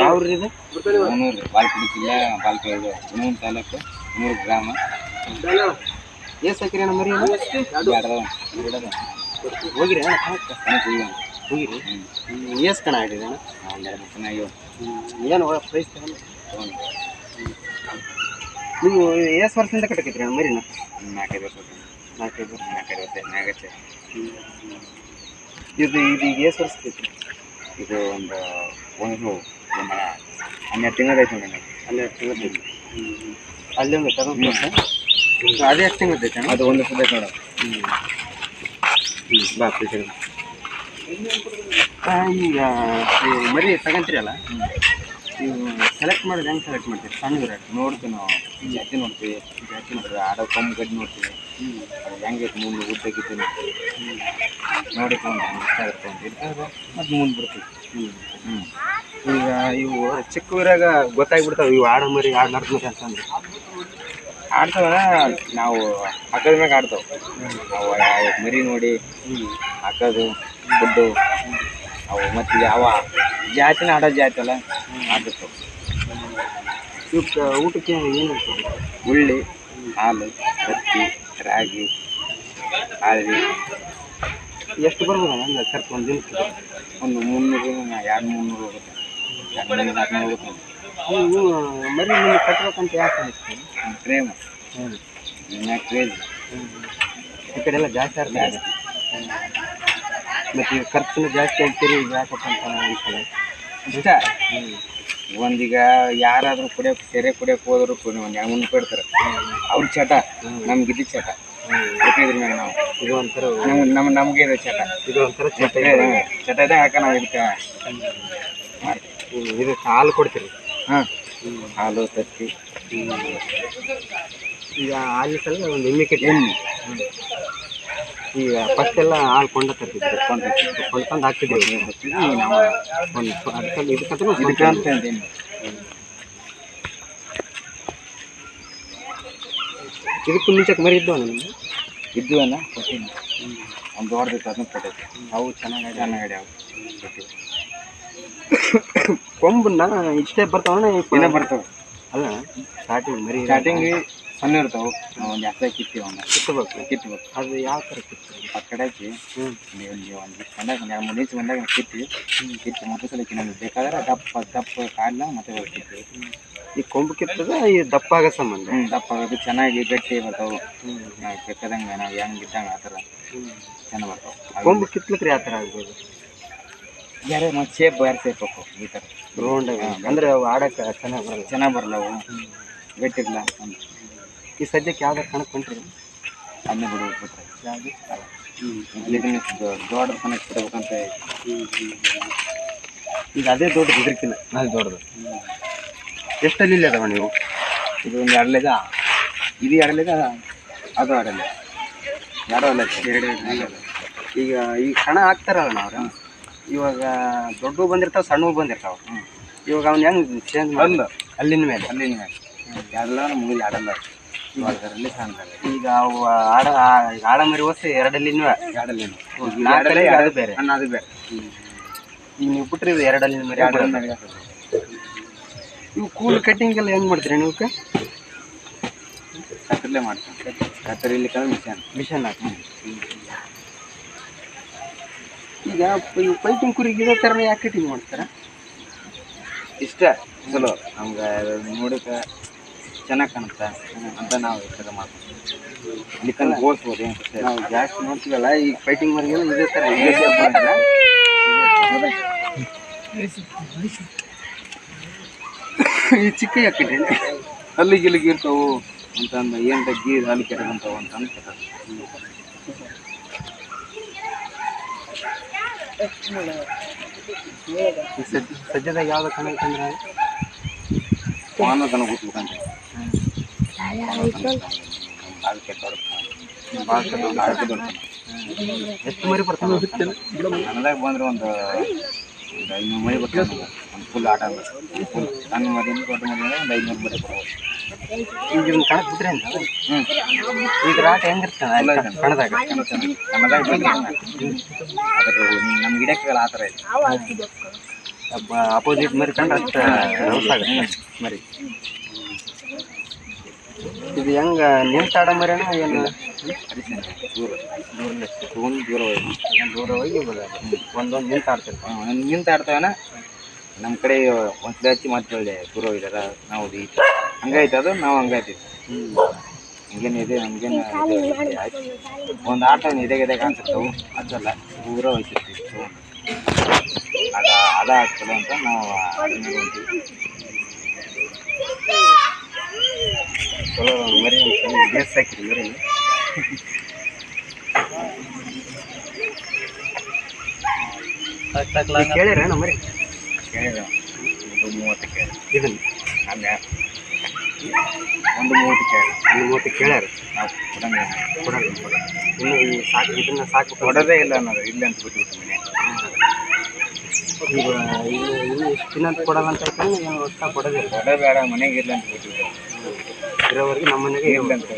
ಯಾವ ರೀ ಇದು? ಹುಣೂರು ಬಾಲ್ಕೋಡಿ ಜಿಲ್ಲೆ ಬಾಲ್ಕೋ ಇದು ಹುಣೂರು ತಾಲೂಕು ಮೂರು ಗ್ರಾಮ. ಎಷ್ಟು ಹಾಕಿರಿ ನಮ್ಮ ಮರಿ ಹೋಗಿರಿ ಹೋಗಿರಿ. ಎಷ್ಟು ಕಣ ಆಗಿದೆ ಅಣ್ಣ? ಎರಡು ಏನು ಪ್ರೈಸ್ ತಗೊಂಡು? ನೀವು ಎಷ್ಟು ವರ್ಷದಿಂದ ಕಟ್ಟಕೈತ್ರಿ ಅಣ್ಣ ಮರಿನ? ನಾಲ್ಕೈದು ವರ್ಷ ನಾಲ್ಕೈದು ನಾಲ್ಕೈದು ವರ್ಷ ಮ್ಯಾಗಚ್ಚೆ ಇದು ಇದು ಈಗ ಎಷ್ಟು ವರ್ಷ ಇದು ಒಂದು ಒಂದು ಒಂದು ಹನ್ನೆರಡು ತಿಂಗಳು ಐತೆ ನೋಡಿ. ಹನ್ನೆರಡು ತಿಂಗಳು ಅಲ್ಲಿ ಒಂದು ತಗೊಂಡು ಅದೇ ಎಷ್ಟು ತಿಂಗಳು ಐತೆ ಅದು ಒಂದು ಸದ್ಯ ಐತೆ ಹ್ಞೂ ಬಾ ಪ್ಲೀಸ್ ಈಗ ಮರಿ ತಗೊಂತೀರಲ್ಲ ನೀವು ಸೆಲೆಕ್ಟ್ ಮಾಡೋದು ಹೆಂಗೆ ಸೆಲೆಕ್ಟ್ ಮಾಡ್ತೀರಿ? ಸಣ್ಣ ವಿರಾಟ್ ನೋಡ್ತೀವಿ ನಾವು. ಜಾತಿ ನೋಡ್ತೀವಿ. ಜಾತಿ ನೋಡ್ತೀವಿ ಆಡೋ ಕಮ್ಮಿ ಗಡ್ಡಿ ನೋಡ್ತೀವಿ. ಅದು ಹೆಂಗೈತೆ ಮುಂದೆ ಉದ್ದ ಗಿದ್ದ ನೋಡ್ತೀವಿ. ನೋಡಿ ಒಂದು ಇಷ್ಟ ಆಗುತ್ತೆ ಅಂತ. ಇರ್ತದೆ ಮತ್ತು ಮುಂದೆ ಬಿಡ್ತೀವಿ. ಹ್ಞೂ ಈಗ ಇವು ಚಿಕ್ಕ ಊರಾಗ ಗೊತ್ತಾಗ್ಬಿಡ್ತಾವೆ ಇವು ಆಡೋ ಮರಿ ಆಡ್ಲಾರ್ದ ಮರಿ ಅಂತಂದ್ರೆ. ಆಡ್ತಾವ ನಾವು ಹಾಕೋದ್ ಮ್ಯಾಗ ಆಡ್ತಾವ. ನಾವು ಯಾವ ಮರಿ ನೋಡಿ ಹಾಕೋದು ದುಡ್ಡು ಅವು ಮತ್ತು ಯಾವ ಜಾತಿನ ಆಡೋ ಜಾತಿ ಅಲ್ಲ ಆಡಿರ್ತಾವ ಇವಕ್ಕೆ ಊಟಕ್ಕೆ ಏನು ಉಳ್ಳಿ ಹಾಲು ಹತ್ತಿ ರಾಗಿ ಹಾಲಿ ಎಷ್ಟು ಬರ್ಬೋದು ಅಂದ್ರೆ ಕರ್ಕೊಂಡು ಒಂದು ದಿನಕ್ಕೆ? ಒಂದು ಮುನ್ನೂರು ಎರಡು ಮುನ್ನೂರು ಹೋಗುತ್ತೆ ಎರಡು ಮುನ್ನೂರು ನಾಲ್ಕುನೂರು ಹೋಗುತ್ತೆ ನೀವು ಮರಿ ನಿಮಗೆ ಕಟ್ಬೇಕಂತ ಯಾಕೆ ಅನಿಸ್ತೀವಿ ಪ್ರೇಮ ಕ್ರೇಜ್ ಈ ಕಡೆ ಎಲ್ಲ ಜಾಸ್ತಿ ಮತ್ತು ಈಗ ಖರ್ಚು ಜಾಸ್ತಿ ಆಗ್ತೀರಿ ಈಗ ಯಾಕಪ್ಪ ಅಂತ ಇಷ್ಟ ಒಂದೀಗ ಯಾರಾದ್ರೂ ಕುಡಿಯೋಕೆ ಸೆರೆ ಕುಡಿಯೋಕೆ ಹೋದ್ರು ಒಂದು ಮುನ್ನೂರು ಕೊಡ್ತಾರೆ. ಅವ್ರ ಚಟ ನಮ್ಗೆ ಇದು ಚಟ. ಮ್ಯಾಗ ನಾವು. ಇದು ಒಂಥರ ನಮ್ಮ ನಮಗೆ ಇದು ಚಟ. ಇದು ಒಂಥರ ಚಟ ಚಟ ಇದೆ. ಹಾಕ ನಾವು ಇದಕ್ಕೆ. ಹ್ಮ್, ಇದು ಹಾಲು ಕೊಡ್ತೀರಿ. ಹಾಂ. ಹಾಲು ತತ್ತಿ. ಈಗ ಹಾಲಿನ ಸಲ ಒಂದು ಎಮ್ಮೆ ಕಟ್ಟಿ. ಈಗ ಫಸ್ಟ್ ಎಲ್ಲ ಹಾಲು ಕೊಂಡ ತರ್ತಿದ್ರು ಕೊಂಡು ತಂದು ಹಾಕ್ತಿದ್ದೀವಿ ನಾವು ಒಂದು ಅದಕ್ಕೆ ಇದಕ್ಕಂತೂ ಇದಕ್ಕೆ ಅಂತ ಇದಕ್ಕೂ ಮುಂಚೆ ಮರಿ ಇದ್ದವ ನಿಮಗೆ ಇದ್ದು ಅಲ್ಲ ಕೊಟ್ಟಿನಿ. ಒಂದು ಹೊಡೆದಿತ್ತು ಅದನ್ನ ಕೊಟ್ಟಿದ್ದೆ ಅವು ಚೆನ್ನಾಗಿ ಚೆನ್ನಾಗಿ ಅವು ಕೊಟ್ಟಿವಿ ಕೊಂಬನ್ನ ಇಷ್ಟೇ ಬರ್ತಾವಣ್ಣ ಇಷ್ಟೇ ಬರ್ತವೆ. ಅಲ್ಲ ಸ್ಟಾರ್ಟಿಂಗ್ ಮರಿ ಸ್ಟಾರ್ಟಿಂಗ್ ಸಣ್ಣ ಇರ್ತಾವೆ. ಒಂದು ಎತ್ತ ಕಿತ್ತೀವಿ ಅವನ್ನ ಕಿತ್ತಬೇಕು ಕಿತ್ಬೇಕು. ಅದು ಯಾವ ಥರ ಕಿತ್ತು? ಆ ಕಡೆ ಹಾಕಿ. ಒಂದು ಒಂದು ಬಂದಾಗ ಒಂದು ಎರಡು ಮೂರು ನಿಮಿಷ ಬಂದಾಗ ಕಿತ್ತಿ. ಕಿತ್ತಿ ಮತ್ತೆ ಸಲ ಕಿನ್ನ ಬೇಕಾದ್ರೆ ದಪ್ಪ ದಪ್ಪ ಕಾಲ ಮತ್ತೆ ಕಿತ್ತೀವಿ. ಈ ಕೊಂಬು ಕಿತ್ತದ ಈ ದಪ್ಪ ಆಗೋ ಸಂಬಂಧ? ದಪ್ಪ ಆಗೋದು ಚೆನ್ನಾಗಿ ಗಟ್ಟಿ ಬರ್ತಾವೆ. ಹ್ಞೂ ನಾವು ಹೆಂಗೆ ಇದ್ದಂಗೆ ಆ ಥರ. ಚೆನ್ನಾಗಿ ಬರ್ತಾವೆ. ಕೊಂಬು ಕಿತ್ಲಿಕ್ರಿ ಯಾವ ಥರ ಆಗ್ಬೋದು? ಬೇರೆ ಮತ್ತು ಶೇಪ್ ಬೇರೆ ಶೇಪ್ ಹಾಕು ಈ ಥರ ರೌಂಡ್ ಅಂದರೆ ಅವು ಆಡಕ್ಕೆ ಚೆನ್ನಾಗಿ ಬರಲ್ಲ. ಚೆನ್ನಾಗಿ ಬರಲ್ಲ ಅವು. ಗಟ್ಟಿರಲ್ಲ ಅಂತ ಈ ಸದ್ಯಕ್ಕೆ ಯಾವ್ದಾರು ಕಣಕ್ಕೆ ಹೊಂಟ್ರಿ? ಅದನ್ನೇ ಬಿಡ್ಬೇಕು ಬಿಟ್ರೆ ಯಾವುದು? ದೊಡ್ಡ ಕನೆಕ್ಟ್ ಬಿಡ್ಬೇಕಂತ ಈಗ ಅದೇ ದೊಡ್ಡದು ಇದಕ್ಕಿಲ್ಲ ಅದು ದೊಡ್ಡದು. ಎಷ್ಟಲ್ಲಿ ಇಲ್ಲ ಅದಾವ ನೀವು? ಇದು ಒಂದು ಎರಡಲೇದ? ಇದು ಎರಡಲೇದ? ಅದು ಎರಡಲ್ಲ ಎರಡು ಅಲ್ಲ. ಎರಡು ಈಗ ಈಗ ಈ ಕಣ ಹಾಕ್ತಾರಲ್ಲ ಅವ್ರು ಇವಾಗ ದೊಡ್ಡವು ಬಂದಿರ್ತಾವ ಸಣ್ಣವು ಬಂದಿರ್ತಾವ. ಇವಾಗ ಅವ್ನು ಹೆಂಗ್ ಚೇಂಜ್ ಅಲ್ಲ. ಅಲ್ಲಿನ ಮೇಲೆ. ಅಲ್ಲಿನ ಎರಡಲ್ಲ ಮುಗಿದು ಆಡಲ್ಲ. ದೊಡ್ಡದರಲ್ಲಿ ಸಣ್ಣ ಈಗ ಅವು ಆಡ ಈಗ ಆಡ ಮರಿ ಓಸಿ ಎರಡಲ್ಲಿನ. ಎರಡಲ್ಲಿನ ನಾಲ್ಕಲ್ಲಿ ಅದು ಬೇರೆ. ಅನ್ನ ಅದು ಬೇರೆ. ಈಗ ನೀವು ಬಿಟ್ರಿ ಎರಡಲ್ಲಿನ ಮರಿ ಆಡಲ್ಲ ಆಡ ಇವು ಕೂಲ್ ಕಟ್ಟಿಂಗ್ ಎಲ್ಲ ಹೆಂಗೆ ಮಾಡ್ತೀರಿ ನೀವು ಕತ್ತರಿಲೇ ಮಾಡ್ತೀನಿ ಕತ್ತರಿಲಿ ಮಿಷನ್. ಮಿಷನ್ ಹಾಕಿ ಈಗ ಇವು ಪೈಟಿಂಗ್ ಕುರಿಗೆ ಇದೇ ಥರ ಯಾಕೆ ಕಟಿಂಗ್ ಮಾಡ್ತಾರೆ? ಇಷ್ಟ ಚಲೋ. ನಮ್ಗೆ ನೋಡಕ್ಕೆ ಚೆನ್ನಾಗಿ ಕಾಣುತ್ತೆ ಅಂತ ನಾವು ಥರ ಮಾಡ್ತೀವಿ. ಇಲ್ಲಿ ಏನು ನಾವು ಜಾಸ್ತಿ ನೋಡ್ತೀವಲ್ಲ ಈಗ ಫೈಟಿಂಗ್ ಮರಿಗೆಲ್ಲ ಇದೇ ಥರ ಇದೇ. ಈ ಚಿಕ್ಕ ಯಾಕಿಟ್ರಿ ಅಲ್ಲಿ ಗಿಲ್ಲಿಗೆ ಇರ್ತಾವು ಅಂತಂದು ಏನು ಗೀರ್ ಅಲ್ಲಿ ಕೆಟ್ಟಂತಾವು ಅಂತ ಅನ್ಸುತ್ತೆ ಸದ್ಯದಾಗ ಯಾವ್ದು ಭಾಳ ದೊಡ್ಡ ಅದಕ್ಕೆ ದೊಡ್ಡ ಎಷ್ಟು ಮರಿ ಬರ್ತಾನೆ? ಬಂದ್ರೆ ಒಂದು ಒಂದು ಐನೂರು ಒಂದು ಫುಲ್ ಆಟ ಫುಲ್ ಸಣ್ಣ ಮರಿಯಿಂದ ದೊಡ್ಡ ಮರಿಯಿಂದ ಒಂದು ಐನೂರು ಮರಿ ಬರ್ಬೋದು ಈಗ ಇದನ್ನ ಹ್ಞೂ ರಾಟ ಹೆಂಗಿರ್ತಾನೆ ಕಣದಾಗ ಕನ್ನದಾಗ ಅದ್ರ ನಮ್ಗೆ ಗಿಡಕ್ಕೆಲ್ಲ ಆ ಥರ ಇದೆ ಅಪೋಸಿಟ್ ಮರಿ ಕಂಡ್ರೆ ಅಷ್ಟು ಮರಿ ಇದು ಹೆಂಗ ನಿಂತಾಡ ಮರಿನ ಏನು? ದೂರ ದೂರ ಹೋಗಿ ದೂರ ಹೋಗಿ ಒಂದು ನಿಂತು ನಮ್ಮ ಕಡೆ ಒಂದ್ಸಲ ಹಚ್ಚಿ ಮತ್ತೆ ಒಳ್ಳೆ ದೂರ ಹೋಗಿದಾರ ನಾವು ಈ ಹಂಗಾಯ್ತು ಅದು ನಾವು ಹಂಗಾಯ್ತೀವಿ ಹಂಗೇನು ಇದೆ ನಮ್ಗೇನು ಒಂದು ಆಟ ಇದೆ ಇದೆ ಕಾಣ್ತಿರ್ತಾವು ಅದಲ್ಲ ದೂರ ಹೋಗ್ತಿರ್ತೀವಿ ಅದು ಅದ ಅದ ಅಂತ ನಾವು. ಚಲೋ ಮರಿ ಬೇಸ್ ಹಾಕಿರಿ ಮರಿ ಕೇಳಿರೇನ ಮರಿ? ಕೇಳಿದ ಒಂದು ಮೂವತ್ತು ಕೇಳಿ. ಇದನ್ನ? ಅಲ್ಲ ಒಂದು ಮೂವತ್ತು ಕೇಳಿ. ಒಂದು ಮೂವತ್ತು ಕೇಳ್ಯಾರ ನಾವು ಕೊಡಂಗಿಲ್ಲ ಕೊಡಲ್ಲ ಕೊಡಲ್ಲ. ಇನ್ನು ಈ ಸಾಕು ಇದನ್ನ ಸಾಕು ಕೊಡೋದೇ ಇಲ್ಲ ಅನ್ನೋದು. ಇಲ್ಲ ಅಂತ ಬಿಟ್ಬಿಟ್ಟು ಮನೆ ಈಗ ಇನ್ನು ಇನ್ನು ಎಷ್ಟು ದಿನ ಅಂತ ಕೊಡಲ್ಲ ಅಂತ ಹೇಳ್ತಾನೆ ಏನು ವರ್ಷ ಕೊಡೋದಿಲ್ಲ ಕೊಡೋ ಬೇಡ ಮನೆಗೆ ಇಲ್ಲ ಅಂತ ಬಿಟ್ಬಿಟ್ಟು. ಇರೋವರೆಗೆ ನಮ್ಮ ಮನೆಗೆ ಇಲ್ಲ ಅಂತ